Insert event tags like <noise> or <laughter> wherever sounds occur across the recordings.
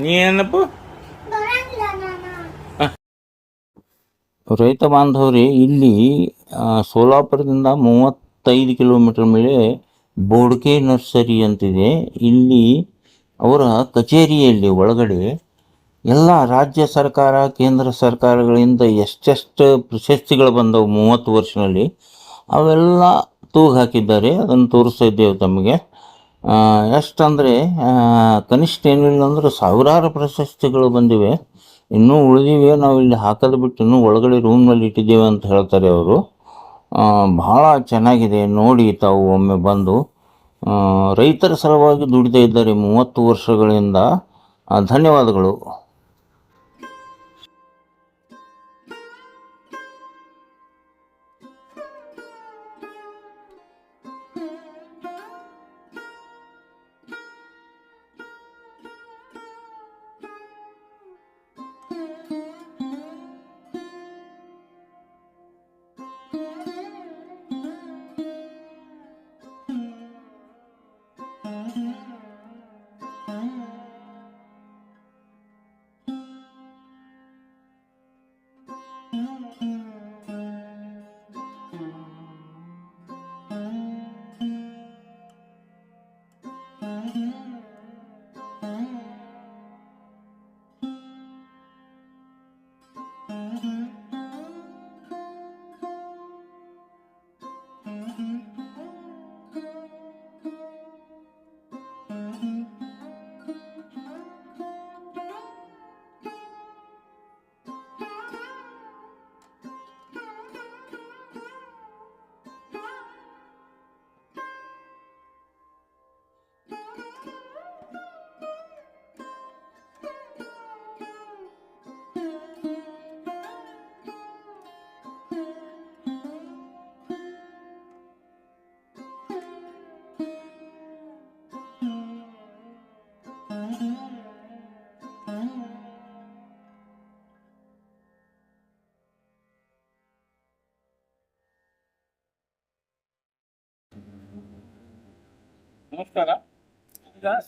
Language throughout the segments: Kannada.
ನೀ ಏನಪ್ಪ ರೈತ ಬಾಂಧವ್ರಿ ಇಲ್ಲಿ ಸೋಲಾಪುರದಿಂದ ಮೂವತ್ತೈದು ಕಿಲೋಮೀಟರ್ ಮೇಲೆ ಬೋಡ್ಕೆ ನರ್ಸರಿ ಅಂತಿದೆ. ಇಲ್ಲಿ ಅವರ ಕಚೇರಿಯಲ್ಲಿ ಒಳಗಡೆ ಎಲ್ಲ ರಾಜ್ಯ ಸರ್ಕಾರ ಕೇಂದ್ರ ಸರ್ಕಾರಗಳಿಂದ ಎಷ್ಟೆಷ್ಟು ಪ್ರಶಸ್ತಿಗಳು ಬಂದವು ಮೂವತ್ತು ವರ್ಷದಲ್ಲಿ ಅವೆಲ್ಲ ತೂಗು ಹಾಕಿದ್ದಾರೆ ಅದನ್ನು ತೋರಿಸ್ತಾ ಇದ್ದೇವೆ ತಮಗೆ. ಎಷ್ಟಂದರೆ ಕನಿಷ್ಠ ಏನಿಲ್ಲ ಅಂದ್ರೆ ಸಾವಿರಾರು ಪ್ರಶಸ್ತಿಗಳು ಬಂದಿವೆ. ಇನ್ನೂ ಉಳಿದಿವೆ. ನಾವು ಇಲ್ಲಿ ಹಾಕೋದು ಬಿಟ್ಟು ಇನ್ನೂ ಒಳಗಡೆ ರೂಮ್ನಲ್ಲಿ ಇಟ್ಟಿದ್ದೇವೆ ಅಂತ ಹೇಳ್ತಾರೆ ಅವರು. ಭಾಳ ಚೆನ್ನಾಗಿದೆ. ನೋಡಿ ತಾವು ಒಮ್ಮೆ ಬಂದು. ರೈತರ ಸಲುವಾಗಿ ದುಡಿತಾ ಇದ್ದಾರೆ ಮೂವತ್ತು ವರ್ಷಗಳಿಂದ. ಧನ್ಯವಾದಗಳು.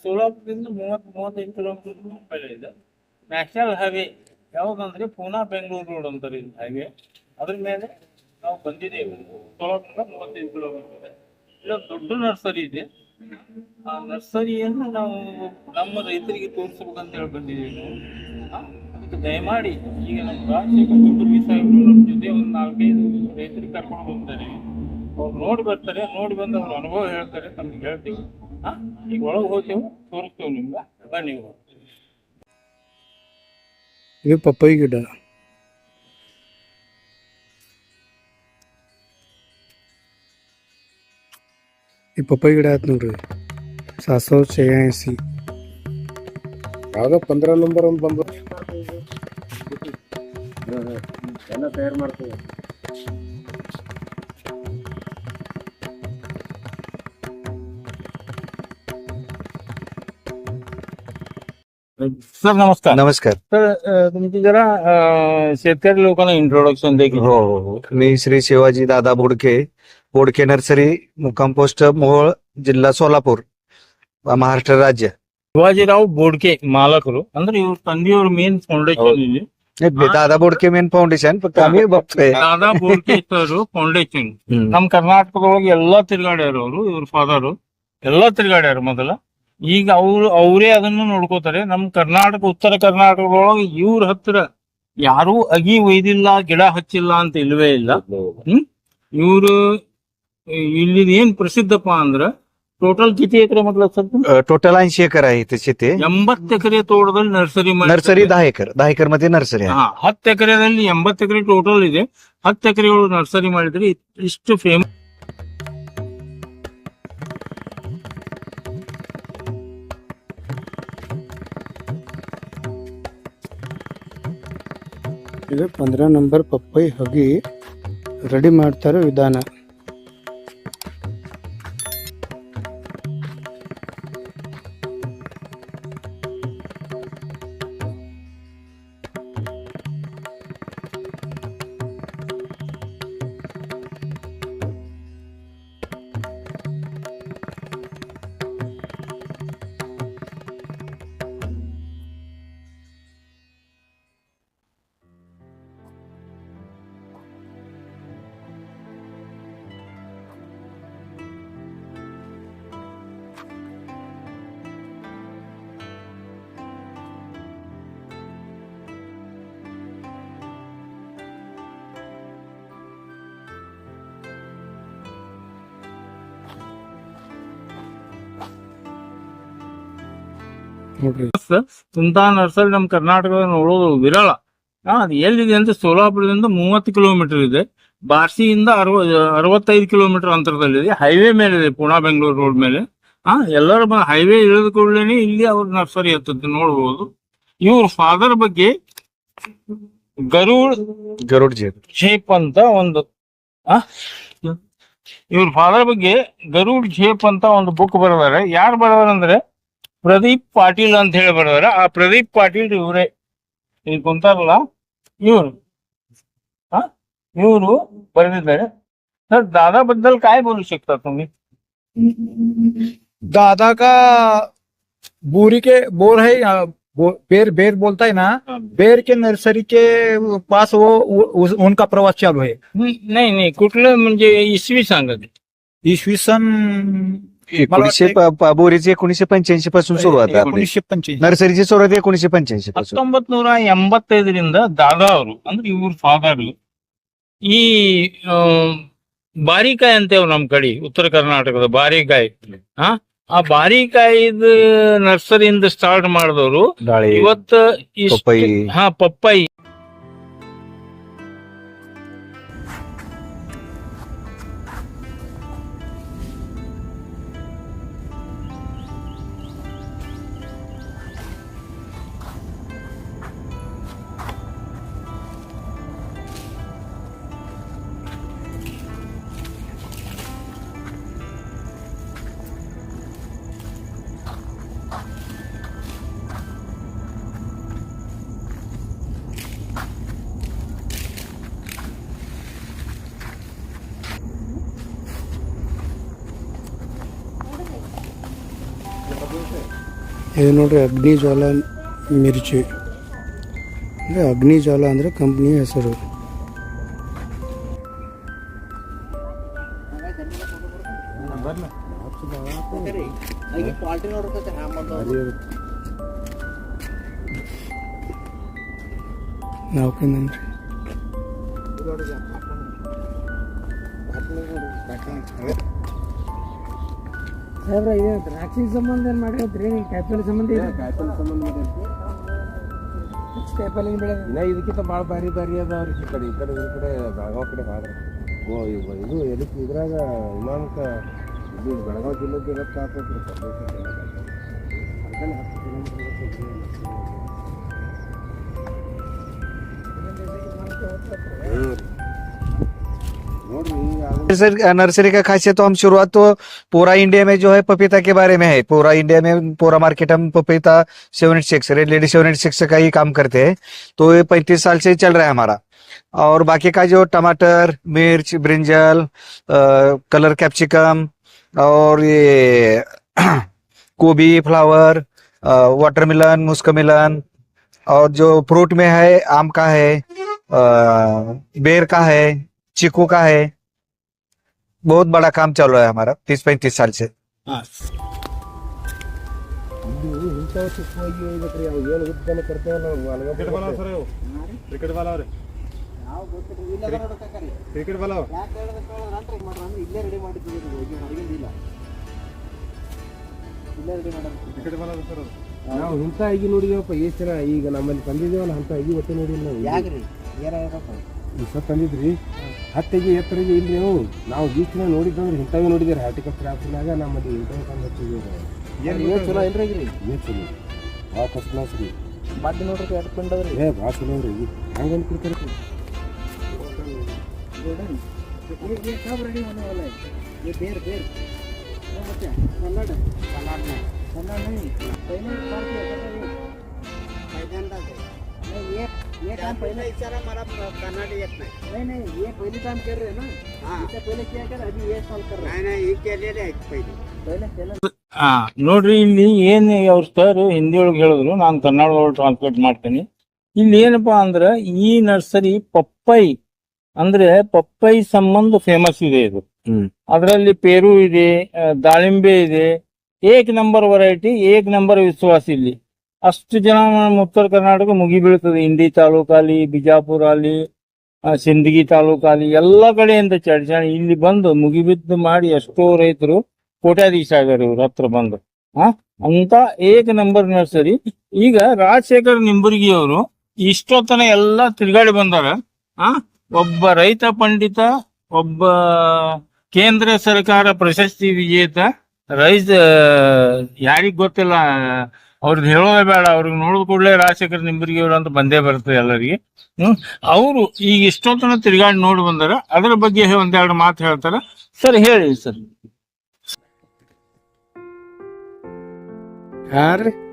ಸೋಲಾಪುರದಿಂದ ಮೂವತ್ತು ಮೂವತ್ತೈದು ಕಿಲೋಮೀಟರ್ ಮೇಲೆ ಇದೆ. ನ್ಯಾಷನಲ್ ಹೈವೇ ಯಾವುದಂದ್ರೆ ಪೂನಾ ಬೆಂಗಳೂರು ರೋಡ್ ಅಂತಾರೆ ಇದು ಹೈವೇ ಅದ್ರ ಮೇಲೆ ನಾವು ಬಂದಿದ್ದೇವೆ. ಸೋಲಾಪುರ ಮೂವತ್ತೈದು ಕಿಲೋಮೀಟರ್ ಇಲ್ಲೊಂದು ದೊಡ್ಡ ನರ್ಸರಿ ಇದೆ. ಆ ನರ್ಸರಿಯನ್ನು ನಾವು ನಮ್ಮ ರೈತರಿಗೆ ತೋರಿಸ್ಬೇಕಂತ ಹೇಳಿ ಬಂದಿದ್ದೀವಿ. ನಾವು ಅದಕ್ಕೆ ದಯಮಾಡಿ ಈಗ ನಮ್ಮ ರಾಜಶೇಖರ್ ಕುಟುಂಬಿ ಸಾಹೇಬರು ನಮ್ಮ ಜೊತೆ ಒಂದು ನಾಲ್ಕೈದು ರೈತರಿಗೆ ಕರ್ಕೊಂಡು ಹೋಗ್ತಾರೆ. ಅವ್ರು ನೋಡಿ ಬರ್ತಾರೆ, ನೋಡಿ ಬಂದು ಅವ್ರ ಅನುಭವ ಹೇಳ್ತಾರೆ ನಮ್ಗೆ ಹೇಳ್ತೀವಿ. ಹಾ ಈಗ ಒಳಗೆ ಹೋಗ್ತೇವೆ ತೋರಿಸ್ತೇವೆ ನಿಮ್ಗೆ. ಬನ್ನಿ ಇದು ಪಪ್ಪಾಯಿ ಗಿಡ. ಈ ಪಪ್ಪಾಯಿ ಗಿಡ ಆಯ್ತು ನೋಡ್ರಿ. ಸಾಸೋ ಛಯಾಸಿ ಯಾವ್ದೋ ಪಂದ್ರ ನಂಬರ್ ಒಂದು ಬಂದು. ಎಲ್ಲ ತಯಾರು ಮಾಡ್ತೀವಿ. सर नमस्कार नमस्कार सर अ, तुमची जरा अ, शेतकरी लोकांना इंट्रोडक्शन देखील हो हो हो मी श्री शिवाजी दादा बोडके बोडके नर्सरी मुक्काम पोस्ट मोहोळ जिल्हा सोलापूर महाराष्ट्र राज्य ಶಿವಾಜಿರಾವ್ ಬೋಡ್ಕೆ ಮಾಲಕರು ಅಂದ್ರೆ ಇವ್ರ ತಂದೆಯವ್ರ ಮೇನ್ ಫೌಂಡೇಶನ್ ಇದೆ नाही, दादा बोडके मेन फाउंडेशन फक्त आम्ही बघतोय ದಾದಾ ಬೋಡ್ಕೆ ಸರ್ ಫೌಂಡೇಶನ್ हम्म. ನಮ್ ಕರ್ನಾಟಕದೊಳಗೆ ಎಲ್ಲಾ ತಿರ್ಗಾಡ್ಯಾರ ಅವರು ಇವ್ರ ಫಾದರ್ ಎಲ್ಲಾ ತಿರ್ಗಾಡ್ಯಾರ ಮೊದಲ ಈಗ ಅವ್ರು ಅವರೇ ಅದನ್ನು ನೋಡ್ಕೋತಾರೆ ನಮ್ ಕರ್ನಾಟಕ ಉತ್ತರ ಕರ್ನಾಟಕದೊಳಗೆ ಇವ್ರ ಹತ್ರ ಯಾರೂ ಅಗಿ ಒಯ್ದಿಲ್ಲ ಗಿಡ ಹಚ್ಚಿಲ್ಲ ಅಂತ ಇಲ್ವೇ ಇಲ್ಲ ಹ್ಮ್ ಇವ್ರು ಇಲ್ಲಿ ಏನ್ ಪ್ರಸಿದ್ಧಪ್ಪ ಅಂದ್ರ ಟೋಟಲ್ ಕಿತಿ ಎಕರೆ ಮತ್ಲಬ್ ಸರ್ टोटल ऐंशी एकर आहे त्याचे ते ಎಂಬತ್ತು ಎಕರೆ ತೋಟದಲ್ಲಿ ನರ್ಸರಿ नर्सरी दहा एकर दहा एकर मध्ये नर्सरी आहे ಹಾ ಹತ್ತು ಎಕರೆದಲ್ಲಿ ಎಂಬತ್ತು ಎಕರೆ ಟೋಟಲ್ ಇದೆ ಹತ್ತು ಎಕರೆಗಳು ನರ್ಸರಿ ಮಾಡಿದ್ರೆ ಇ- ಇಷ್ಟು ಫೇಮಸ್ ಇದು ಪಂದ್ರ ನಂಬರ್ ಪಪ್ಪಾಯಿ ಹೊಗಿ ರೆಡಿ ಮಾಡ್ತಾರೋ ವಿಧಾನ. ನೋಡ್ರಿ. ನರ್ಸರಿ ನಮ್ಮ ಕರ್ನಾಟಕದಾಗ ನೋಡೋದು ವಿರಳ. ಹಾ ಅದು ಎಲ್ಲಿದೆ ಅಂದ್ರೆ ಸೋಲಾಪುರದಿಂದ ಮೂವತ್ತು ಕಿಲೋಮೀಟರ್ ಇದೆ. ಬಾರ್ಸಿಯಿಂದ ಅರವ ಅರವತ್ತೈದು ಕಿಲೋಮೀಟರ್ ಅಂತರದಲ್ಲಿದೆ ಹೈವೇ ಮೇಲೆ ಇದೆ ಪುಣಾ ಬೆಂಗಳೂರು ರೋಡ್ ಮೇಲೆ. ಹಾ ಎಲ್ಲರೂ ಹೈವೇ ಇಳಿದ ಕೂಡಲೇ ಇಲ್ಲಿ ಅವ್ರ ನರ್ಸರಿ ಹತ್ತದ ನೋಡಬಹುದು ಇವ್ರ ಫಾದರ್ ಬಗ್ಗೆ ಗರುಡ್ ಗರುಡ್ ಝೇಪ್ ಅಂತ ಒಂದು ಇವ್ರ ಫಾದರ್ ಬಗ್ಗೆ ಗರುಡ್ ಝೇಪ್ ಅಂತ ಒಂದು ಬುಕ್ ಬರೆದಾರೆ. ಯಾರು ಬರೆದಾರೆ ಅಂದ್ರೆ ಪ್ರದೀಪ್ ಪಾಟೀಲ್ ಅಂತ ಹೇಳಿ ಬರೆದಾರೆ ಆ ಪ್ರದೀಪ್ ಪಾಟೀಲ್ ಇವರೇ ಇಲ್ಲಿ ಕುಂತಾರಲ್ಲ ಇವರು हा ಇವರು ಬರೆದಿದ್ದಾರೆ सर दादा बद्दल काय बोलू शकता तुम्ही दादा का बोरी के बोर है या बो, बेर बेर बोलता है ना बेर के नर्सरी के पास वो उ- उस- उनका प्रवास चालू है नाही नाही कुठलं म्हणजे इसवी सांगा ते. इसवी सन एकोणीसशे प- प- बोरीची एकोणीसशे पंच्याऐंशी पासून सुरुवात आहे आपली. एकोणीसशे पंच्याऐंशी नर्सरीची सुरुवात एकोणीसशे पंच्याऐंशी पासून ಹತ್ತೊಂಬತ್ ನೂರ ಎಂಬತ್ತೈದರಿಂದ ದಾದಾ ಅವರು ಅಂದ್ರೆ ಇವ್ರ ಫಾದರ್ ಈ ಆ, ಬಾರಿಕಾಯಿ ಅಂತೇವ್ ನಮ್ ಕಡೆ ಉತ್ತರ ಕರ್ನಾಟಕದ ಬಾರಿಕಾಯಿ ಹಾ ಆ ಬಾರಿಕಾಯಿದ ನರ್ಸರಿಯಿಂದ ಸ್ಟಾರ್ಟ್ ಮಾಡಿದವರು डाळे ಇವತ್ತ ಇಷ್ಟ್- ಪಪ್ಪಾಯಿ. ಹಾ ಪಪ್ಪಾಯಿ ಇದು ನೋಡ್ರಿ ಅಗ್ನಿ ಜ್ವಾಲ ಮಿರ್ಚಿ ಅಂದ್ರೆ ಅಗ್ನಿ ಜ್ವಾಲ ಅಂದ್ರೆ ಕಂಪ್ನಿ ಹೆಸರು ನಾವು ಸಾಹೇಬ್ರ ಇದೆ ದ್ರಾಕ್ಷಿ ಸಂಬಂಧ ಏನ್ ನೀವು ಕಾಯಿಪಲ್ಲೆ ಸಂಬಂಧ ಇದೆ. ಕಾಯಿಪಲ್ಲೆ ಸಂಬಂಧ ಕಾಯಿಪಲ್ಲೆ ಬೆಳೆ ಇನ್ನ ಇದಕ್ಕಿಂತ ಭಾಳ ಬಾರಿ ಬಾರಿ ಅದಾವ್ರಿ ಈ ಕಡೆ ಈ ಕಡೆ ಈ ಕಡೆ ಬೆಳಗಾವ್ ಕಡೆ ಹೋದ್ರೆ ಓ ಇದು ಎದಕ್ಕೆ ಇದ್ರಾಗ ವಿಮಾನಕ್ಕ ಇದು ಬೆಳಗಾವ್ ಹತ್ತು ಕಿಲೋಮೀಟರ್ ನೋಡ್ರಿ ಅದು नर्सरी का खासियत तो हम शुरुआत तो पूरा इंडिया में जो है पपीता के बारे में है। पूरा इंडिया में, पूरा मार्केट हम पपीता seven eight six, red lady seven eight six का ही काम करते हैं। तो ये पैंतीस साल से चल रहा है हमारा। और बाकी का जो टमाटर, मिर्च, ब्रिंजल कलर कैप्सिकम और ये <clears throat> गोभी, फ्लावर वाटरमेलन, मुस्कमेलन और जो फ्रूट में है, आम का है बेर का है चीकू का है बहुत बड़ा काम चल रहा है हमारा तीस पैंतीस साल से ಇದು ಇಂಥವು ಚಿಕ್ಕವಾಗಿ ಹೇಳ್ಬೇಕ್ರಿ ಅವು ಏನು ಉದ್ದನ ಕರ್ತೇವಲ್ಲ ನಾವು ಅಲ್ಗ ಕ್ರಿಕೆಟ್ ಬಾಲ್ ಅವ್ರಿ ಕ್ರಿಕೆಟ್ ಬಾಲ್ ಅವ್ರು ಕ್ರಿಕೆಟ್ ಬಾಲ್ ಸರ್ ನಾವು ಇಂಥ ಅಗಿ ನೋಡಿದೇವಪ್ಪ ಎಷ್ಟು ಜನ ಈಗ ನಮ್ಮಲ್ಲಿ ತಂದಿದ್ದೇವಲ್ಲ ಅಂತ ಅಗಿ ಒಟ್ಟೆ ನೋಡಿಲ್ಲ ನಾವು ಯಾಕ್ರಿ ಈ ಇಷ್ಟ ತಂದಿದ್ರಿ ಹತ್ತಿಗೆ ಎತ್ತರಿಗೆ ಇಲ್ರಿ ಅವು ನಾವು ಬೀಚ್ನ ನೋಡಿದ್ದಂದ್ರೆ ಇಂಥವೇ ನೋಡಿದ್ದೀರಿ? ಹಾರ್ಟಿಕಲ್ಚರ್ ಆಫೀಸ್ನಾಗ ನಮ್ಮಲ್ಲಿ ಇಂಟರ್ ತಂದು ಹಚ್ಚಿದ್ದೀವಿ ಏನು ನೀವು ಚಲೋ ಏನ್ರಿ ಈಗ ರೀ ನೀವು ಚಲೋ? ಭಾಳ ಫಸ್ಟ್ ಕ್ಲಾಸ್ ರೀ. ಮತ್ತೆ ನೋಡ್ರಿ ಎರಡು ಪಿಂಡವ್ರಿ ಏ ಭಾಳ ಚಲೋ ರೀ. ಹಂಗೆ ಕನ್ನಡ. ಕನ್ನಡ ಕನ್ನಡ बच्चा सलाड सलाड में सलाड नहीं पहले बार किया था ये पहिल्यांदा नहीं ये ये काम पहले इशारा हमारा कर्नाटक येत नहीं नहीं नहीं ये पहले काम कर रहे हैं ना हाँ इससे पहले किया कर अभी ये साल कर रहे हैं नहीं नहीं ये केलेले आहेत पहिले पहले केलं ಆ ನೋಡ್ರಿ ಇಲ್ಲಿ ಏನ್ ಅವ್ರ ಸರ್ ಹಿಂದಿ ಒಳಗೆ ಹೇಳಿದ್ರು ನಾನು ಕನ್ನಡ ಒಳಗೆ ಟ್ರಾನ್ಸ್ಲೇಟ್ ಮಾಡ್ತೀನಿ ಇಲ್ಲಿ ಏನಪ್ಪಾ ಅಂದ್ರೆ ಈ ನರ್ಸರಿ ಪಪ್ಪೈ ಅಂದ್ರೆ ಪಪ್ಪೈ ಸಂಬಂಧ ಫೇಮಸ್ ಇದೆ ಇದು ಹ್ಮ್. ಅದರಲ್ಲಿ ಪೇರು ಇದೆ ಆ, ದಾಳಿಂಬೆ ಇದೆ ಏಕ್ ನಂಬರ್ ವೆರೈಟಿ ಏಕ್ ನಂಬರ್ ವಿಶ್ವಾಸ ಇಲ್ಲಿ ಅಷ್ಟು ಜನ ಉತ್ತರ ಕರ್ನಾಟಕ ಮುಗಿ ಬೀಳ್ತದೆ ಇಂಡಿ ತಾಲೂಕಲ್ಲಿ ಬಿಜಾಪುರ ಅಲ್ಲಿ ಆ, ಸಿಂದಗಿ ತಾಲೂಕಲ್ಲಿ ಎಲ್ಲ ಕಡೆಯಿಂದ ಚಡ್ಚಾಣಿ ಇಲ್ಲಿ ಬಂದು ಮುಗಿಬಿದ್ದು ಮಾಡಿ ಎಷ್ಟೋ ರೈತರು ಕೋಟ್ಯಾಧೀಶ ಆಗ್ಯಾರ ಇವ್ರ ಹತ್ರ ಬಂದು. ಹಾ ಅಂತ ಏಕ ನಂಬರ್ ನರ್ಸರಿ ಈಗ ರಾಜಶೇಖರ್ ನಿಂಬುರ್ಗಿ ಅವರು ಇಷ್ಟೊತ್ತನ ಎಲ್ಲ ತಿರುಗಾಡಿ ಬಂದಾರ ಆ ಒಬ್ಬ ರೈತ ಪಂಡಿತ ಒಬ್ಬ ಕೇಂದ್ರ ಸರ್ಕಾರ ಪ್ರಶಸ್ತಿ ವಿಜೇತ ರೈತ ಯಾರಿಗ ಗೊತ್ತಿಲ್ಲ ಅವ್ರದ್ದು ಹೇಳೋದೇ ಬೇಡ. ಅವ್ರಿಗೆ ನೋಡಿದ ಕೂಡಲೇ ರಾಜಶೇಖರ್ ನಿಂಬರಿಗೆ ಅವರು ಅಂತ ಬಂದೇ ಬರುತ್ತೆ ಎಲ್ಲರಿಗೆ. ಹ್ಮ್? ಅವರು ಈಗ ಇಷ್ಟೊತ್ತನ ತಿರುಗಾಡಿ ನೋಡಿ ಬಂದಾರ. ಅದರ ಬಗ್ಗೆ ಒಂದೆರಡು ಮಾತು ಹೇಳ್ತಾರ. ಸರ್, ಹೇಳಿ ಸರ್. ಯಾರ್ರಿ?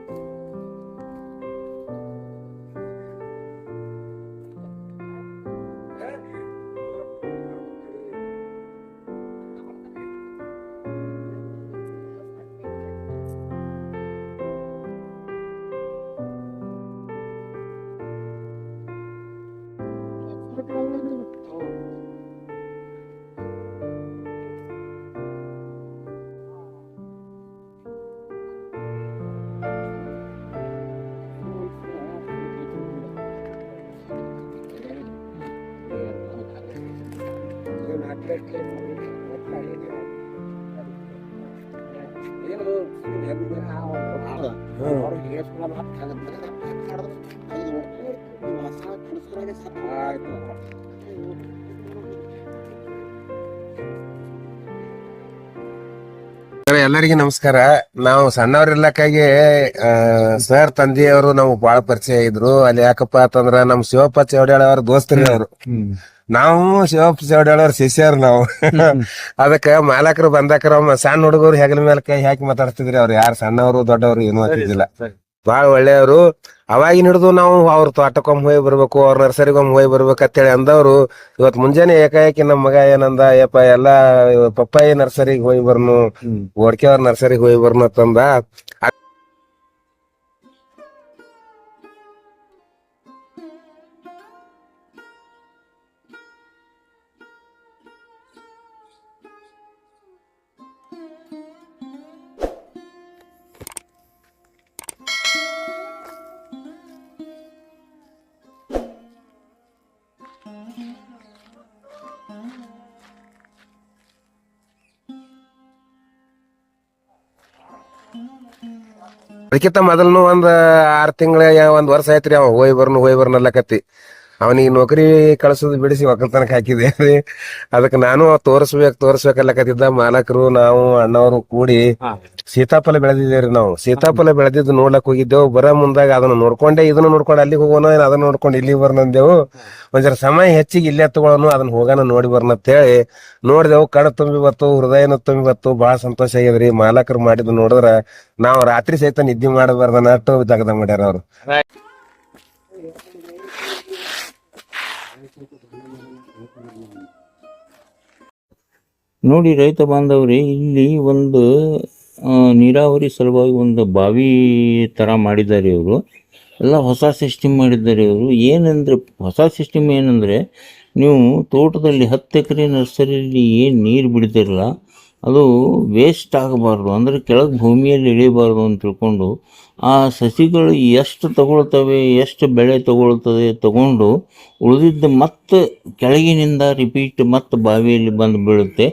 ಆಯ್ತು ಎಲ್ಲರಿಗೂ ನಮಸ್ಕಾರ. ನಾವು ಸಣ್ಣವ್ರಿಲ್ಲಕ್ಕಾಗಿ ಸರ್ ತಂದೆಯವರು ನಮ್ಗೆ ಬಾಳ ಪರಿಚಯ ಇದ್ರು. ಅಲ್ಲಿ ಯಾಕಪ್ಪ ಅಂತಂದ್ರ ನಮ್ ಶಿವಪ್ಪ ಚೌಡಾಳ ಅವ್ರ ದೋಸ್ತರಿ ಅವರು ನಾವು ಶಿವಪ್ಪ ಚೌಡಾಳ ಅವ್ರ ಶಿಷ್ಯರು ನಾವು. ಅದಕ್ಕ ಮಾಲಕರು ಬಂದಾಕರ ಸಣ್ಣ ಹುಡುಗರು ಹೆಗಲ ಮೇಲೆ ಕೈ ಹಾಕಿ ಮಾತಾಡ್ತಿದ್ರಿ ಅವ್ರು. ಯಾರು ಸಣ್ಣವರು ದೊಡ್ಡವರು ಏನು ಅಂತಿದ್ದಿಲ್ಲ. ಬಾಳ ಒಳ್ಳೆಯವರು. ಅವಾಗಿನ ಹಿಡಿದು ನಾವು ಅವ್ರ ತೋಟಕ್ಕೊಮ್ಮೆ ಹೋಗಿ ಬರ್ಬೇಕು ಅವ್ರ ನರ್ಸರಿಗೊಮ್ಮೆ ಹೋಗಿ ಬರ್ಬೇಕು ಅಂತೇಳಿ ಅಂದವರು ಇವತ್ ಮುಂಜಾನೆ ಏಕಾಏಕಿ ನಮ್ಮ ಮಗ ಏನಂದ ಯಪ್ಪ ಎಲ್ಲಾ ಪಪ್ಪಾಯಿ ನರ್ಸರಿಗೆ ಹೋಗಿ ಬರ್ನು ಓಡ್ಕೆ ಅವ್ರ ನರ್ಸರಿಗೆ ಹೋಗಿ ಬರ್ನು ಅಂತಂದ ಅದಕ್ಕಿಂತ ಮೊದಲ್ನು ಒಂದ್ ಆರ್ ತಿಂಗಳ ಒಂದ್ ವರ್ಷ ಆಯ್ತ್ರಿ ಅವ ಹೋಯ್ ಬರ್ನು ಹೋಯ್ ಬರ್ನು ಅವನಿಗೆ ನೌಕರಿ ಕಳ್ಸೋದು ಬಿಡಿಸಿ ಒಕ್ಕಲ್ತನಕ್ ಹಾಕಿದೆ ಅದಕ್ಕೆ ನಾನು ತೋರಿಸ್ಬೇಕು ತೋರಿಸ್ಬೇಕಲ್ಲಕತ್ತಿದ್ದ ಮಾಲಕರು ನಾವು ಅಣ್ಣವರು ಕೂಡಿ ಸೀತಾಫಲ ಬೆಳೆದಿದ್ದೇವ್ರಿ ನಾವು. ಸೀತಾಫಲ ಬೆಳೆದಿದ್ದು ನೋಡ್ಲಕ್ ಹೋಗಿದ್ದೆವು. ಬರ ಮುಂದಾಗ ಅದನ್ನ ನೋಡ್ಕೊಂಡೆ ಇದನ್ನ ನೋಡ್ಕೊಂಡು ಅಲ್ಲಿಗೆ ಹೋಗೋಣ ಅದನ್ನ ನೋಡ್ಕೊಂಡು ಇಲ್ಲಿ ಬರ್ನಂದೆವು. ಒಂದ್ ಸಮಯ ಹೆಚ್ಚಿಗೆ ಇಲ್ಲೇ ತಗೊಳನು ಅದನ್ನ ಹೋಗೋಣ ನೋಡಿ ಬರ್ನ ಅಂತೇಳಿ ನೋಡಿದೆವು. ಕಣ ತುಂಬಿ ಬತ್ತು ಹೃದಯನ ತುಂಬಿ ಬತ್ತು ಬಹಳ ಸಂತೋಷ ಆಗ್ಯದ್ರಿ ಮಾಲಕರು ಮಾಡಿದ್ ನೋಡಿದ್ರ ನಾವು ರಾತ್ರಿ ಸಹಿತ ನಿದ್ದೆ ಮಾಡಬಾರ್ದನ್ನ ಅಟ್ಟು ದಗದ ಮಾಡ್ಯಾರ ಅವ್ರು. ನೋಡಿ ರೈತ ಬಾಂಧವ್ರಿ, ಇಲ್ಲಿ ಒಂದು ನೀರಾವರಿ ಸಲುವಾಗಿ ಒಂದು ಬಾವಿ ಥರ ಮಾಡಿದ್ದಾರೆ ಇವರು. ಎಲ್ಲ ಹೊಸ ಸಿಸ್ಟಮ್ ಮಾಡಿದ್ದಾರೆ ಇವರು. ಏನಂದರೆ, ಹೊಸ ಸಿಸ್ಟಮ್ ಏನಂದರೆ, ನೀವು ತೋಟದಲ್ಲಿ ಹತ್ತು ಎಕರೆ ನರ್ಸರಿಯಲ್ಲಿ ಏನು ನೀರು ಬಿಡ್ತಿರಲ್ಲ ಅದು ವೇಸ್ಟ್ ಆಗಬಾರ್ದು. ಅಂದರೆ ಕೆಳಗೆ ಭೂಮಿಯಲ್ಲಿ ಇಳಿಬಾರ್ದು ಅಂತ ತಿಳ್ಕೊಂಡು, ಆ ಸಸಿಗಳು ಎಷ್ಟು ತಗೊಳ್ತವೆ, ಎಷ್ಟು ಬೆಳೆ ತಗೊಳ್ತದೆ ತಗೊಂಡು, ಉಳಿದಿದ್ದು ಮತ್ತೆ ಕೆಳಗಿನಿಂದ ರಿಪೀಟ್ ಮತ್ತೆ ಬಾವಿಯಲ್ಲಿ ಬಂದು ಬೀಳುತ್ತೆ.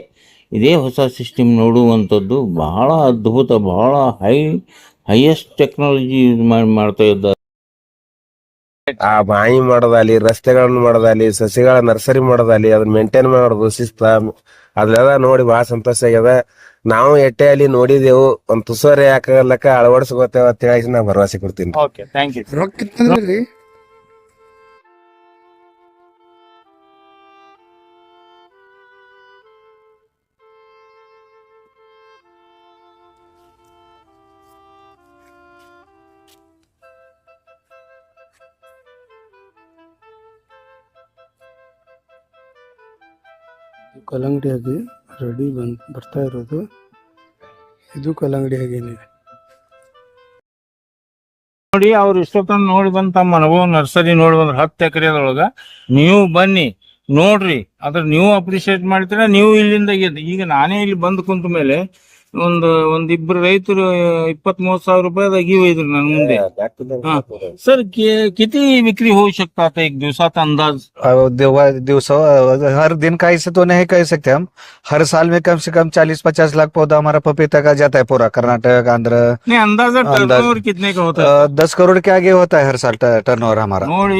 ಇದೇ ಹೊಸ ಸಿಸ್ಟಮ್ ನೋಡುವಂಥದ್ದು ಬಹಳ ಅದ್ಭುತ ಬಹಳ ಹೈ ಹೈಯೆಸ್ಟ್ ಟೆಕ್ನಾಲಜಿ ಯೂಸ್ ಮಾಡಿ ಮಾಡ್ತಾ ಇದ್ದಾರೆ ಆ ಬಾಯಿ ಮಾಡೋದಾಲಿ ರಸ್ತೆಗಳನ್ನ ಮಾಡೋದಾಲಿ ಸಸಿಗಳ ನರ್ಸರಿ ಮಾಡೋದಾಲಿ ಅದನ್ನ ಮೇಂಟೈನ್ ಮಾಡೋದು ಶಿಸ್ತ. ಅದೆಲ್ಲ ನೋಡಿ ಬಹಳ ಸಂತೋಷ ಆಗ್ಯದ. ನಾವು ಎಟ್ಟೆ ಅಲ್ಲಿ ನೋಡಿದೆವು ಒಂದ್ ತುಸೋರಿ ಹಾಕಲಕ್ಕ ಅಳವಡಿಸ್ಕೋತೇವ ಅಂತ ಹೇಳಿ ನಾ ಭರವಸೆ ಕೊಡ್ತೀನಿ. ಓಕೆ ಥ್ಯಾಂಕ್ ಯು ರೊಕ್ಕ ಕಲ್ಲಂಗಡಿ ಆಗಿ ರೆಡಿ ಬಂದ್ ಬರ್ತಾ ಇರೋದು. ಇದು ಕಲ್ಲಂಗಡಿ ಆಗೇನಿದೆ ನೋಡಿ, ಅವ್ರು ಇಷ್ಟೊತ್ತನ ನೋಡಿ ಬಂದ್ ತಮ್ಮ ಅನುಭವ ನರ್ಸರಿ ನೋಡಿ ಬಂದ್ರೆ, ಹತ್ತು ಎಕರೆದೊಳಗ. ನೀವು ಬನ್ನಿ, ನೋಡ್ರಿ. ಅದ್ರ ನೀವು ಅಪ್ರಿಶಿಯೇಟ್ ಮಾಡ್ತೀರಾ, ನೀವು ಇಲ್ಲಿಂದ ಈಗ ನಾನೇ ಇಲ್ಲಿ ಬಂದು ಕುಂತ ಮೇಲೆ ಒಂದು ಒಂದಿಬ್ರು ರೈತರು ಇಪ್ಪತ್ ಮೂವತ್ ಸಾವಿರ ರೂಪಾಯಿ अगी होईल ना ಮುಂದೆ हाँ सर कि- किती विक्री होऊ शकतात एक दिवसात अंदाज दिवस हर दिन का ऐसे तो नहीं कह सकते हम हर साल में कम से कम चालीस पचास लाख पौधा हमारा पपीता का जाता है पूरा कर्नाटक आंध्र नहीं अंदाजा अंदाज- टर्नओवर कितने का होता है अ, दस करोड़ के आगे होता है हर साल टर्न ओवर हमारा ನೋಡಿ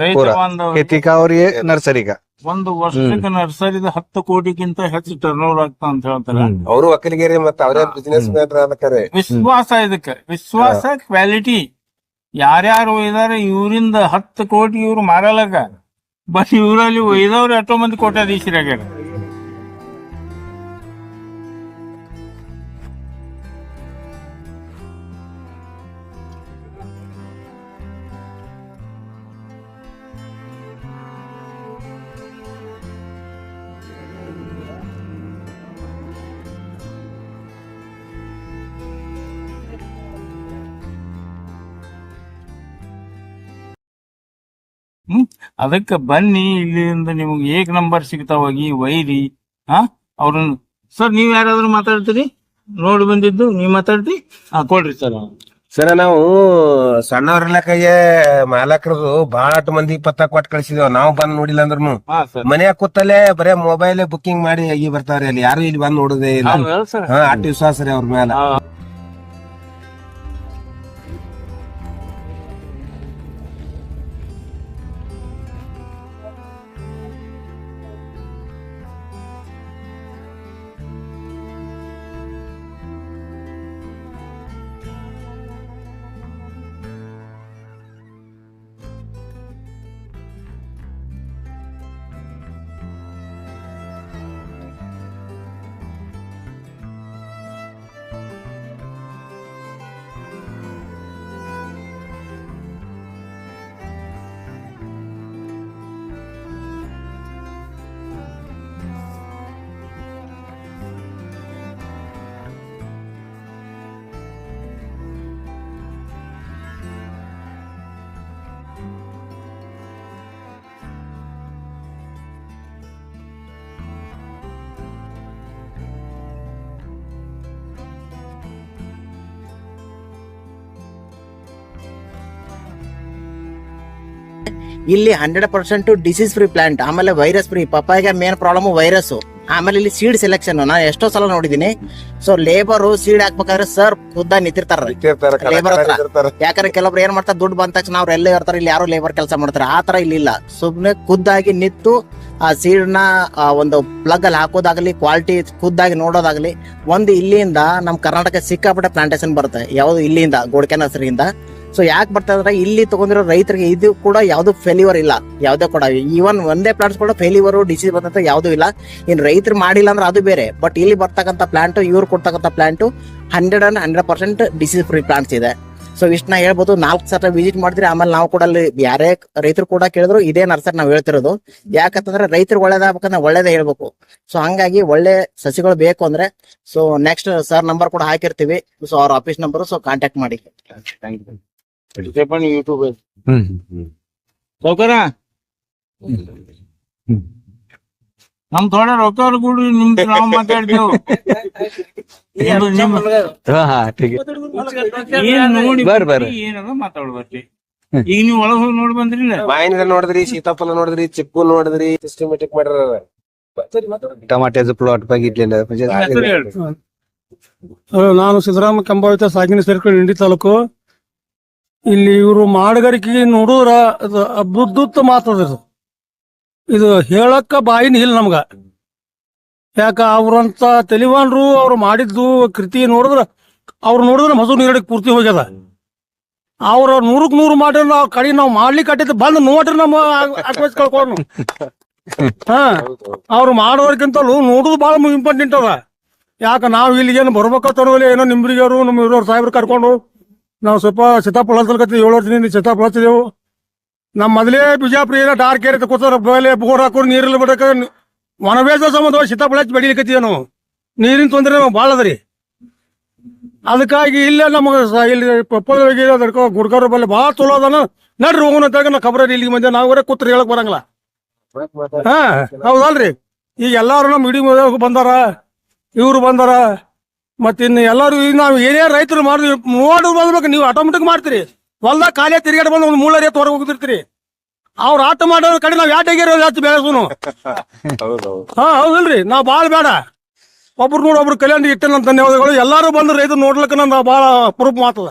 ರೈತ ಪೂರ. ಬಾಂಧವರಿಗೆ खेती का और ये नर्सरी का ಒಂದು ವರ್ಷಕ್ಕೆ ನರ್ಸರಿದ ಹತ್ತು ಕೋಟಿಗಿಂತ ಹೆಚ್ಚು ಟರ್ನ್ ಓವರ್ ಆಗ್ತಾ ಅಂತ ಹೇಳ್ತಾರೆ ಅವರು ಒಕ್ಕಲಿಗೇರಿ ಮತ್ತ ಅವ್ರೇ ಬಿಸಿನೆಸ್ ಮ್ಯಾನ್ ಅದಕ್ಕರೆ ವಿಶ್ವಾಸ ಇದಕ್ಕೆ ವಿಶ್ವಾಸ ಕ್ವಾಲಿಟಿ ಯಾರ್ಯಾರು ಒಯ್ದಾರೆ ಇವರಿಂದ ಹತ್ತು ಕೋಟಿ ಇವ್ರು ಮಾರಲಕ ಬಟ್ ಇವರಲ್ಲಿ ಒಯ್ದವ್ರು ಎಷ್ಟೋ ಮಂದಿ ಕೋಟ್ಯಾಧೀಶರಾಗ್ಯಾರ ಅದಕ್ಕೆ ಬನ್ನಿ ಇಲ್ಲಿಂದ ನಿಮಗೆ ಏಕ್ ನಂಬರ್ ಸಿಗ್ತಾವಾಗಿ ವೈರಿ ಹಾ ಅವ್ರನ್ನ ಸರ್ ನೀವ್ ಯಾರಾದ್ರೂ ಮಾತಾಡ್ತೀರಿ? ನೋಡಿ ಬಂದಿದ್ದು ನೀವ್ ಮಾತಾಡ್ತಿ ಹಾ ಕೊಡ್ರಿ ಸರ್. ಸರ ನಾವು ಸಣ್ಣವ್ರಲ್ಲಕಯ್ಯ ಮಾಲಕರದು ಬಹಳಷ್ಟು ಮಂದಿ ಪತ್ತ ಕೊಟ್ಟು ಕಳ್ಸಿದೇವ್. ನಾವು ಬಂದ್ ನೋಡಿಲ್ಲ ಅಂದ್ರನು. ಸರ್. ಮನ್ಯಾಗ ಕೂತಲ್ಲೇ ಬರೇ ಮೊಬೈಲ್ ಬುಕ್ಕಿಂಗ್ ಮಾಡಿ ಆಗಿ ಬರ್ತಾವ್ರಿ ಅಲ್ಲಿ. ಯಾರು ಇಲ್ಲಿ ಬಂದ್ ನೋಡುದೇ ಇಲ್ಲ. ಅಟ್ ವಿಶ್ವಾಸ ರೀ ಅವ್ರ ಮ್ಯಾಲ. ಇಲ್ಲಿ hundred percent disease free plant ಆಮೇಲೆ ವೈರಸ್ ಫ್ರೀ ಪಪ್ಪಾಯಿಗೆ ಮೇನ್ ಪ್ರಾಬ್ಲಮ್ ವೈರಸ್ ಆಮೇಲೆ ಇಲ್ಲಿ ಸೀಡ್ ಸೆಲೆಕ್ಷನ್ ನಾ ಎಷ್ಟೋ ಸಲ ನೋಡಿದೀನಿ. ಸೊ ಲೇಬರ್ ಸೀಡ್ ಹಾಕ್ಬೇಕಾದ್ರೆ ಸರ್ ಖುದ್ದ ನಿಂತಿರ್ತಾರ. ಲೇಬರ್ ಹತ್ರ. ಯಾಕಂದ್ರೆ ಕೆಲವೊಬ್ರು ಏನ್ ಮಾಡ್ತಾರೆ ದುಡ್ಡು ಬಂದ ತಕ್ಷಣ ಅವ್ರು ಎಲ್ಲೇ ಇರ್ತಾರೆ ಇಲ್ಲಿ ಯಾರು ಲೇಬರ್ ಕೆಲಸ ಮಾಡ್ತಾರೆ. ಆ ತರ ಇಲ್ಲಿ ಇಲ್ಲ. ಸುಮ್ನೆ ಖುದ್ದಾಗಿ ನಿಂತು ಆ ಸೀಡ್ನ ಒಂದು ಪ್ಲಗ್ ಅಲ್ಲಿ ಹಾಕೋದಾಗ್ಲಿ ಕ್ವಾಲಿಟಿ ಖುದ್ದಾಗಿ ನೋಡೋದಾಗ್ಲಿ ಒಂದು ಇಲ್ಲಿಂದ ನಮ್ಮ ಕರ್ನಾಟಕ ಸಿಕ್ಕಾಪಟ್ಟೆ ಪ್ಲಾಂಟೇಶನ್ ಬರುತ್ತೆ. ಯಾವ್ದು ಇಲ್ಲಿಂದ ಗೋಡ್ಕೆ ನರ್ಸರಿಯಿಂದ ಸೊ ಯಾಕೆ ಬರ್ತಾ ಇದ್ರೆ ಇಲ್ಲಿ ತಗೊಂಡಿರೋ ರೈತರಿಗೆ ಇದು ಕೂಡ ಯಾವ್ದು ಫೇಲ್ಯೂರ್ ಇಲ್ಲ. ಯಾವ್ದೇ ಕೂಡ. ಈವನ್ ಒಂದೇ ಪ್ಲಾಂಟ್ಸ್ ಕೂಡ ಫೇಲ್ಯೂರ್ ಡಿಸೀಸ್ ಬಂದಂತ ಯಾವ್ದು ಇಲ್ಲ. ಇನ್ ರೈತರು ಮಾಡಿಲ್ಲ ಅಂದ್ರೆ ಅದು ಬೇರೆ. ಬಟ್ ಇಲ್ಲಿ ಬರ್ತಕ್ಕಂಥ ಪ್ಲಾಂಟ್ ಇವ್ರು ಕೊಡ್ತಕ್ಕಂಥ plant hundred and hundred percent disease free plants ಇದೆ. ಸೊ ಇಷ್ಟನ್ನ ಹೇಳ್ಬೋದು. ನಾಲ್ಕು ಸಲ ವಿಸಿಟ್ ಮಾಡಿದ್ರೆ ಆಮೇಲೆ ನಾವು ಕೂಡ ಅಲ್ಲಿ ಯಾರೇ ರೈತರು ಕೂಡ ಕೇಳಿದ್ರು ಇದೇ ನರ್ಸರಿ ನಾವು ಹೇಳ್ತಿರೋದು. ಯಾಕಂತಂದ್ರೆ ರೈತರು ಒಳ್ಳೇದಾಗ್ಬೇಕಂದ್ರೆ ಒಳ್ಳೇದೇ ಹೇಳ್ಬೇಕು. ಸೊ ಹಂಗಾಗಿ ಒಳ್ಳೆ ಸಸಿಗಳು ಬೇಕು ಅಂದ್ರೆ ಸೊ ನೆಕ್ಸ್ಟ್ ಸರ್ ನಂಬರ್ ಕೂಡ ಹಾಕಿರ್ತೀವಿ. ಸೊ ಅವ್ರ ಆಫೀಸ್ ನಂಬರ್ ಸೊ ಕಾಂಟ್ಯಾಕ್ಟ್ ಮಾಡಿ. ते पण युट्यूब आहे ಸಾವ್ಕಾರ ನಮ್ ಥೋಡೆ ರೊಕ್ಕ ಕೊಡ್ರಿ ನಿಮ್ಗೆ ನಾವು ಮಾತಾಡ್ತೇವೆ ನಿಮ್ದು- ನಿಮ್ದು- हाँ हाँ ठीक है ಏನ್ ನೋಡಿ ಬರ್ರಿ, ಬರ್ರಿ. ಏನದ ಮಾತಾಡ್ಬರ್ರಿ ಈಗ ನೀವು ಒಳಗ್ ಹೋಗಿ ನೋಡಿ ಬಂದ್ರಿಲ್ಲ ಮಾವಿನ ನೋಡಿದ್ರಿ ಸೀತಾಫಲ ನೋಡಿದ್ರಿ ಚಿಕ್ಕು ನೋಡಿದ್ರಿ ಸಿಸ್ಟಮೆಟಿಕ್ ಮಾಡ್ಯಾರ टमाट्याचं प्लॉट बघितलेलं म्हणजे ಹೆಸರು ಹೇಳ್ರಿ ಅಹ್, ನಾನು ಸಿದ್ದರಾಮ ಕಂಬಾವಿತ ಸಾಗಿನ ಸೇರ್ಕೊಂಡು ಇಂಡಿ ತಾಲೂಕು ಇಲ್ಲಿ ಇವರು ಮಾಡಗಾರಿಕೆ ನೋಡಿದ್ರ ಅದು ಅದ್ಭುತ ಮಾತದ ಇದು. ಇದು ಹೇಳಕ್ಕ ಬಾಯಿನ ಇಲ್ಲ ನಮ್ಗ. ಯಾಕ ಅವ್ರಂತ ತೆಲಿವಾನ್ರು ಅವ್ರು ಮಾಡಿದ್ದು ಕೃತಿ ನೋಡಿದ್ರ ಅವ್ರು ನೋಡಿದ್ರೆ ಮಸೂರ್ ನೀರಡಿಗೆ ಪೂರ್ತಿ ಹೋಗ್ಯದ. ಅವ್ರ ನೂರಕ್ ನೂರು ಮಾಡ್ರಿ ನಾವ್ ಕಡಿ ನಾವು ಮಾಡ್ಲಿಕ್ಕೆ ಕಟ್ಟಿದ್ದು ಬಂದ್ ನೋಡ್ರಿ ನಮ್ಮ ಕಳ್ಕೊಂಡು ಹಾ, ಅವ್ರು ಮಾಡೋರ್ಕಿಂತಲೂ ನೋಡುದು ಬಹಳ ಇಂಪಾರ್ಟೆಂಟ್ ಅದ. ಯಾಕ ನಾವ್ ಇಲ್ಲಿಗೇನು ತರೋಲ್ಲ ಏನೋ ನಿಂಬ್ರಿಗರು ನಮ್ಮ ಇವ್ರ ಸಾಹೇಬ್ರು ಕರ್ಕೊಂಡು ನಾವು ಸ್ವಲ್ಪ ಸೀತಾಫಲ ಹಚ್ಚಲಕತ್ತೀವಿ ಏಳು ವರ್ಷದಿಂದ ಸೀತಾಫಲ ಹಚ್ಚಿದೆವು ನಮ್ಮ ಮೊದಲೇ ಬಿಜಾಪುರ ಡಾರ್ಕ್ ಏರಿಯಾ ಕೂತಾರ ಬಯಲೇ ಬೋರ್ ಹಾಕೋರು ನೀರಿಲ್ಲ ಬಿಡಕ. ವನವೇದ ಸಂಬಂಧ ಸೀತಾಫಲ ಹಚ್ಚಿ ಬೆಳಿಲಿಕತ್ತೀವಿ ನಾವು. ನೀರಿನ ತೊಂದರೆ ಭಾಳ ಅದ ರೀ. ಅದಕ್ಕಾಗಿ ಇಲ್ಲೇ ನಮಗೆ ಇಲ್ಲಿ ಪಪ್ಪದೊಳಗೆ ಅದಕ್ಕೆ ಬಲ್ಲಿ ಭಾಳ ಚಲೋ ಅದಾನ. ನಡ್ರಿ ಹೋಗೋಣ ಅಂತಾಗ ನಾ ಖಬರ ಇಲ್ಲಿಗೆ ಮಂದಿ ನಾವು ಕೂತ್ರಿ ಹೇಳಕ್ ಬರಂಗಿಲ್ಲ. ಹಾ, ಹೌದಲ್ರಿ. ಈಗ ಎಲ್ಲಾರು ನಮ್ಮ ಇಡೀ ಬಂದಾರ, ಇವ್ರು ಬಂದಾರ. ಮತ್ತೆ ಇನ್ನು ಎಲ್ಲಾರು ನಾವು ಏನೇ ರೈತರು ಮಾಡಿದ್ವಿ ಮೂವರು ಬಂದ್ಬೇಕು ನೀವು ಆಟೋಮೆಟಿಕ್ ಮಾಡ್ತೀರಿ. ಹೊಲ್ದಾಗ ಕಾಲೇ ತಿರುಗಾಡಿ ಬಂದು ಒಂದು ಮೂಳರಿ ಹೊರಗೆ ಹೋಗ್ತಿರ್ತೀರಿ. ಅವ್ರ ಆಟ ಮಾಡೋ ಕಡೆ ನಾವು ಯಾಟಾಗಿರೋ ಜಾಸ್ತಿ ಬೆಳೆಸೋನು. ಹಾ ಹೌದಲ್ರಿ ನಾವ್ ಭಾಳ ಬೇಡ. ಒಬ್ರು ನೋಡಿ ಒಬ್ರು ಕಲ್ಯಾಣ ನನ್ನ ಧನ್ಯವಾದಗಳು. ಎಲ್ಲಾರು ಬಂದು ರೈತರು ನೋಡ್ಲಿಕ್ಕ ನಂದು ಬಾಳ ಪ್ರೂಫ್ ಮಾತದ.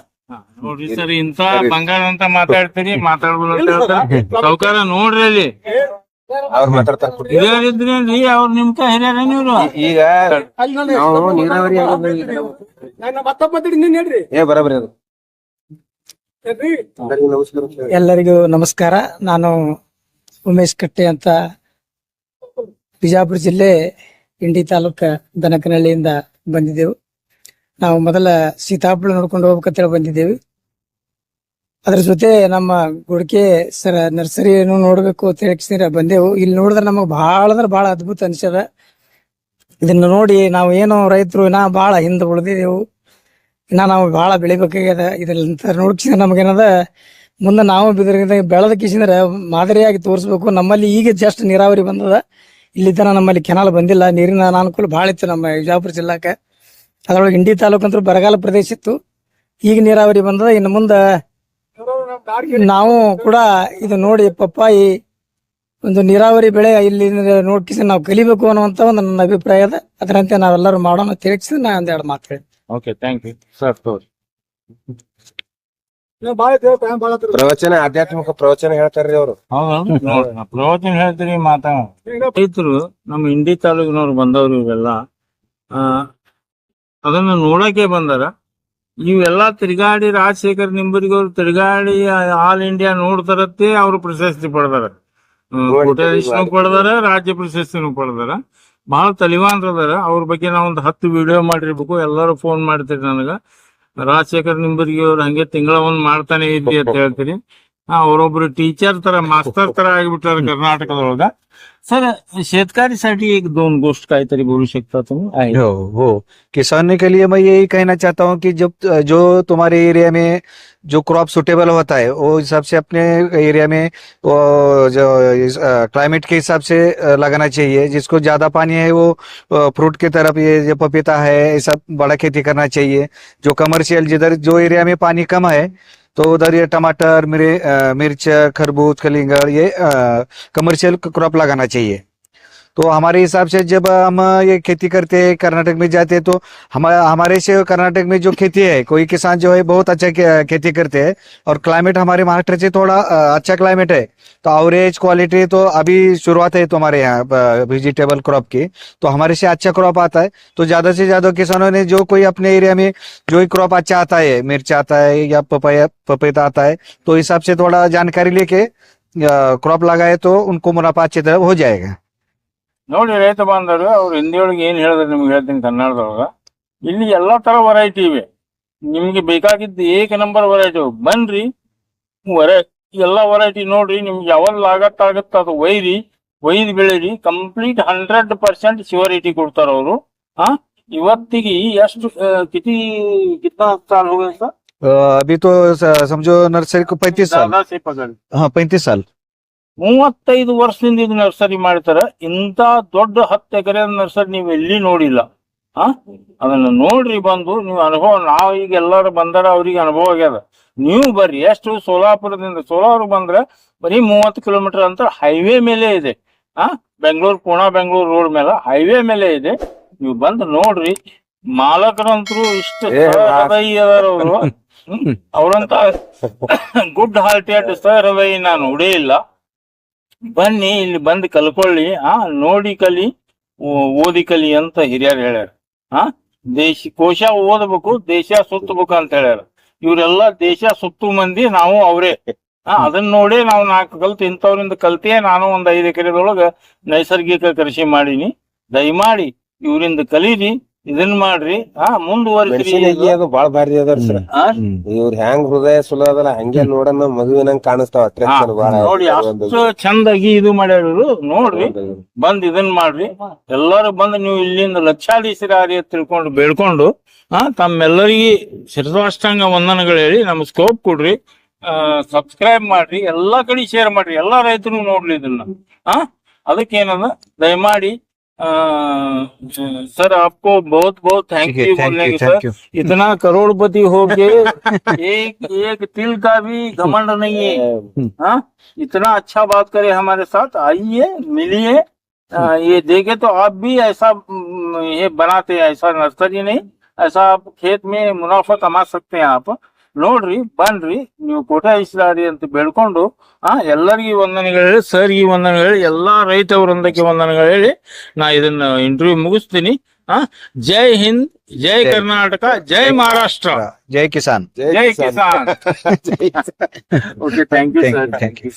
ನೋಡ್ರಿ ಸರ್ ಇಂತ ಬಂಗಾರ ಅಂತ ಮಾತಾಡ್ತೀರಿ ಮಾತಾಡ್ಬೋದು ಸಾವ್ಕಾರ ನೋಡ್ರಿ ಅಲ್ಲಿ. ಅವ್ರು ಮಾತಾಡ್ತಾರ. ಹಿರಿಯರಿದ್ರೇನ್ರಿ ಅವ್ರ ನಿಮ್ ಕೈ ಹಿರಿಯರ ನೀವು ಈಗ ನಾವು ನೀರಾವರಿ ಹೇಳ್ರಿ. ಏ ಬರಬರಿ ಅದು. ಎಲ್ಲರಿಗೂ ನಮಸ್ಕಾರ ನಾನು ಉಮೇಶ್ ಕಟ್ಟೆ ಅಂತ ಬಿಜಾಪುರ ಜಿಲ್ಲೆ ಇಂಡಿ ತಾಲೂಕ ದನಕನಹಳ್ಳಿಯಿಂದ ಬಂದಿದ್ದೆವು. ನಾವು ಮೊದಲ ಸೀತಾಪುಳ ನೋಡ್ಕೊಂಡು ಹೋಗ್ಬೇಕಂತೇಳಿ ಬಂದಿದ್ದೇವೆ. ಅದ್ರ ಜೊತೆ ನಮ್ಮ ಗುಡ್ಕೆ ಸರ ಏನು ನೋಡ್ಬೇಕು ಅಂತ ಹೇಳಿ ಬಂದೆವು. ಇಲ್ಲಿ ನೋಡಿದ್ರೆ ನಮಗ್ ಬಹಳ ಅಂದ್ರೆ ಬಹಳ ಅದ್ಭುತ ಅನ್ಸದ ಇದನ್ನ ನೋಡಿ ನಾವು ಏನೋ ರೈತರು ಇನ್ನ ಬಹಳ ಹಿಂದೆ ಉಳಿದಿದ್ದೆವು ಇನ್ನ ನಾವು ಬಹಳ ಬೆಳಿಬೇಕಾಗ್ಯದ. ಇದ್ರಂತ ನೋಡ್ಕಿಸಿದ್ರೆ ನಮಗೇನದ? ಮುಂದೆ ನಾವು ಬಿದ್ರಿಂದ ಬೆಳೆದ ಕಿಸಿಂದ್ರೆ ಮಾದರಿಯಾಗಿ ತೋರಿಸ್ಬೇಕು. ನಮ್ಮಲ್ಲಿ ಈಗ ಜಸ್ಟ್ ನೀರಾವರಿ ಬಂದದ. ಇಲ್ಲಿ ತನ ನಮ್ಮಲ್ಲಿ ಕೆನಾಲ್ ಬಂದಿಲ್ಲ. ನೀರಿನ ಅನಾನುಕೂಲ ಭಾಳ ಇತ್ತು ನಮ್ಮ ವಿಜಯಪುರ ಜಿಲ್ಲಾಕ ಅದ್ರೊಳಗೆ ಇಂಡಿ ತಾಲೂಕು ಅಂದ್ರೆ ಬರಗಾಲ ಪ್ರದೇಶ ಇತ್ತು. ಈಗ ನೀರಾವರಿ ಬಂದದ. ಇನ್ನು ಮುಂದೆ ನಾವು ಕೂಡ ಇದು ನೋಡಿ ಪಪ್ಪಾಯಿ ಒಂದು ನೀರಾವರಿ ಬೆಳೆ ಇಲ್ಲಿ ನೋಡ್ಕಿಸಿ ನಾವು ಕಲಿಬೇಕು ಅನ್ನುವಂತ ಒಂದು ನನ್ನ ಅಭಿಪ್ರಾಯ ಅದ ಅದರಂತೆ ನಾವೆಲ್ಲರೂ ಮಾಡೋಣ ತಿಳಿಸಿ ನಾ ಒಂದೆರಡು ಮಾತು ಹೇಳಿ ಓಕೆ ಥ್ಯಾಂಕ್ ಯು ಸರ್ ತೋರಿ ಪ್ರವಚನ ಆಧ್ಯಾತ್ಮಿಕ ಪ್ರವಚನ ಹೇಳ್ತಾರ್ರಿ ಅವರು. ಹೌದು ಪ್ರವಚನ ಹೇಳ್ತೀರಿ ಮಾತಾ. ರೈತರು ನಮ್ಮ ಇಂಡಿ ತಾಲೂಕಿನವ್ರು ಬಂದವ್ರು ಇವೆಲ್ಲ. ಆ ಅದನ್ನ ನೋಡಕ್ಕೆ ಬಂದಾರ. ಇವೆಲ್ಲ ತಿರುಗಾಡಿ ರಾಜಶೇಖರ್ ನಿಂಬರಿಗೆ ಅವ್ರು ತಿರುಗಾಡಿ ಆಲ್ ಇಂಡಿಯಾ ನೋಡ್ತಾರತ್ತೆ ಅವ್ರು ಪ್ರಶಸ್ತಿ ಪಡೆದಾರ. ಕೋಟೇಶ್ನು ಪಡೆದಾರ ರಾಜ್ಯ ಪ್ರಶಸ್ತಿನೂ ಪಡೆದಾರ. ಬಹಳ ತಲಿವಾನ್ರದಾರ ಅವ್ರ ಬಗ್ಗೆ ನಾವೊಂದು ಒಂದು ಹತ್ತು ವಿಡಿಯೋ ಮಾಡಿರ್ಬೇಕು. ಎಲ್ಲರೂ ಫೋನ್ ಮಾಡ್ತೀರಿ ನನಗ. ರಾಜಶೇಖರ್ ನಿಂಬರಿಗೆ ಅವ್ರು ಹಂಗೆ ತಿಂಗಳ ಒಂದ್ ಮಾಡ್ತಾನೆ ಇದ್ದಿ ಅಂತ ಹೇಳ್ತೀರಿ ಹಾ ಅವರೊಬ್ರು ಟೀಚರ್ ತರ ಮಾಸ್ತರ್ ತರ ಆಗಿಬಿಟ್ಟಾರ ಕರ್ನಾಟಕದೊಳಗ. सर शेतकऱ्यासाठी एक दोन गोष्ट काहीतरी बोलू शकता तुम हो हो किसानों के लिए मैं यही कहना चाहता हूँ कि जब जो तुम्हारे एरिया में जो क्रॉप सुटेबल होता है वो हिसाब से अपने एरिया में वो जो क्लाइमेट के हिसाब से लगाना चाहिए जिसको ज़्यादा पानी है वो फ्रूट के तरफ़ ये जो पपीता है ये सब बड़ा खेती करना चाहिए जो कमर्शियल जिधर जो एरिया में पानी कम है तो उधर ये टमाटर मिर्च खरबूज कलिंगड़ ये कमर्शियल क्रॉप लगाना चाहिए। तो हमारे हिसाब से जब हम ये खेती करते हैं, कर्नाटक में जाते हैं तो हम, हमारे से कर्नाटक में जो खेती है, कोई किसान जो है बहुत अच्छा खेती करते हैं और क्लाइमेट हमारे महाराष्ट्र से थोड़ा अच्छा क्लाइमेट है। तो एवरेज क्वालिटी तो अभी शुरुआत है तुम्हारे यहाँ वेजिटेबल क्रॉप की। तो हमारे से अच्छा क्रॉप आता है। तो ज़्यादा से ज़्यादा किसानों ने जो कोई अपने एरिया में जो क्रॉप अच्छा आता है, मिर्च आता है या पपाया, पपीता आता है तो हिसाब से थोड़ा जानकारी लेके क्रॉप लगाए तो उनको मुनाफा अच्छी तरह हो जाएगा। ನೋಡಿ ರೈತ ಬಾಂಧವರು ಅವ್ರು ಹಿಂದಿಯೊಳಗೆ ಏನ್ ಹೇಳಿದ್ರೆ ನಿಮ್ಗೆ ಹೇಳ್ತೀನಿ ಕನ್ನಡದೊಳಗ ಇಲ್ಲಿ ಎಲ್ಲಾ ತರ ವೆರೈಟಿ ಇವೆ ನಿಮ್ಗೆ ಬೇಕಾಗಿದ್ದು ಏಕ ನಂಬರ್ ವೆರೈಟಿ ಬನ್ರಿ ವರೈ ಎಲ್ಲಾ ವೆರೈಟಿ ನೋಡ್ರಿ ನಿಮ್ಗೆ ಯಾವಲ್ಲಿ ಆಗತ್ತಾಗತ್ತ ಅದು ಒಯ್ರಿ ಒಯ್ದು ಬೆಳೀರಿ ಕಂಪ್ಲೀಟ್ ಹಂಡ್ರೆಡ್ ಪರ್ಸೆಂಟ್ ಶಿವರಿಟಿ ಕೊಡ್ತಾರ ಅವರು ಹಾ ಇವತ್ತಿಗೆ ಎಷ್ಟು ಆ, ಕಿತಿ ಕಿತ್ನಾ ಸಾಲ್ हो गए सर अ, अभी तो स- समझो नर्सरी को पैंतीस साल दादा से पकड़ हाँ पैंतीस साल ಮೂವತ್ತೈದು ವರ್ಷದಿಂದ ಇದು ನರ್ಸರಿ ಮಾಡ್ತಾರ ಇಂಥ ದೊಡ್ಡ ಹತ್ತು ಎಕರೆ ನರ್ಸರಿ ನೀವು ಎಲ್ಲಿ ನೋಡಿಲ್ಲ. ಆ? ಅದನ್ನ ನೋಡ್ರಿ ಬಂದು ನೀವು ಅನುಭವ ನಾವು ಈಗ ಎಲ್ಲರೂ ಬಂದಾರ ಅವ್ರಿಗೆ ಅನುಭವ ಆಗ್ಯದ. ನೀವು ಬರ್ರಿ ಎಷ್ಟು ಸೋಲಾಪುರದಿಂದ ಸೋಲಾಪುರ ಬಂದ್ರೆ ಬರೀ ಮೂವತ್ತು ಕಿಲೋಮೀಟರ್ ಅಂತ ಹೈವೇ ಮೇಲೆ ಇದೆ. ಆ? ಬೆಂಗಳೂರು ಪುಣಾ ಬೆಂಗಳೂರು ರೋಡ್ ಮೇಲೆ ಹೈವೇ ಮೇಲೆ ಇದೆ. ನೀವು ಬಂದು ನೋಡ್ರಿ ಮಾಲಕರಂತರು ಇಷ್ಟು ಅವ್ರಂತ <laughs> ಗುಡ್ ಹಾರ್ಟೆಡ್ ಸರ್ ಹೃದಯ ನಾನು ನೋಡೇ ಇಲ್ಲ. ಬನ್ನಿ, ಇಲ್ಲಿ ಬಂದು ಕಲ್ಕೊಳ್ಳಿ, ಆ, ನೋಡಿ ಕಲಿ ಓದಿ ಕಲಿ ಅಂತ ಹಿರಿಯರು ಹೇಳ್ಯಾರ. ಆ, ದೇಶ, ಕೋಶ ಓದಬೇಕು, ದೇಶ ಸುತ್ತಬೇಕು ಅಂತ ಹೇಳ್ಯಾರ. ಇವರೆಲ್ಲ ದೇಶ ಸುತ್ತು ಮಂದಿ ನಾವು ಅವರೇ. ಅದನ್ನ ನೋಡಿ ನಾವು ನಾಲ್ಕು ಕಲ್ತು ಇಂಥವ್ರಿಂದ ಕಲ್ತೇ ನಾನು ಒಂದ್ ಐದು ಎಕರೆದೊಳಗ ನೈಸರ್ಗಿಕ ಕೃಷಿ ಮಾಡೀನಿ. ದಯಮಾಡಿ ಇವರಿಂದ ಕಲೀರಿ. ಇದನ್ ಮಾಡ್ರಿ. ಹಾ ಮೆಣಸಿನಕಾಯಿ ಅದು ಬಾಳ ಭಾರಿ ಅದ ಸರ್? ಇವ್ರ ಹೆಂಗ್ ಹೃದಯ ಸುಲ ಅದಲ್ಲ ಹಂಗೆ ನೋಡನ್ನ ಮಗುವಿನಂಗ್ ಕಾಣಿಸ್ತಾವ ಅಟ್ರಾಕ್ಷನ್ ನೋಡಿ ಅಷ್ಟು ಚಂದಾಗಿ ಇದು ಮಾಡ್ಯಾರು ನೋಡ್ರಿ ಬಂದ್ ಇದನ್ ಮಾಡ್ರಿ. ಎಲ್ಲಾರು ಬಂದ್ ನೀವು ಇಲ್ಲಿಂದ ಲಕ್ಷಾಧೀಶರಾರಿ ತಿಳ್ಕೊಂಡು ಬೇಡ್ಕೊಂಡು ಆ ತಮ್ಮೆಲ್ಲರಿಗೆ ಶಿರಸಾಷ್ಟಾಂಗ ವಂದನಗಳು ಹೇಳಿ ನಮ್ ಸ್ಕೋಪ್ ಕೊಡ್ರಿ. ಸಬ್ಸ್ಕ್ರೈಬ್ ಮಾಡ್ರಿ ಎಲ್ಲಾ ಕಡೆ ಶೇರ್ ಮಾಡ್ರಿ. ಎಲ್ಲಾ ರೈತರು ನೋಡ್ಲಿ ಇದನ್ನ. ಆ ಅದಕ್ಕೇನದ? ದಯಮಾಡಿ सर आपको बहुत बहुत थैंक यू बोलने के सर। इतना करोड़पति होके एक एक तिल का भी घमंड नहीं है। हाँ? इतना अच्छा बात करे हमारे साथ आइए मिलिए। ये देखे तो आप भी ऐसा ये बनाते हैं ऐसा नर्सरी नहीं ऐसा आप खेत में मुनाफा कमा सकते हैं आप। ನೋಡ್ರಿ ಬನ್ರಿ ನೀವು ಫೋಟೋ ಇಸ್ಲಾರಿ ಅಂತ ಬೇಡ್ಕೊಂಡು ಆ ಎಲ್ಲರಿಗೂ ವಂದನೆಗಳು ಹೇಳಿ ಈ ವಂದನೆಗಳು ಹೇಳಿ ಎಲ್ಲಾ ರೈತ ವೃಂದಕ್ಕೆ ವಂದನೆಗಳು ಹೇಳಿ ನಾ ಇದನ್ನ ಇಂಟರ್ವ್ಯೂ ಮುಗಿಸ್ತೀನಿ. ಆ ಜೈ ಹಿಂದ್ ಜೈ ಕರ್ನಾಟಕ ಜೈ ಮಹಾರಾಷ್ಟ್ರ. ಜೈ ಕಿಸಾನ್. ಜೈ Kisan. Okay thank you thank you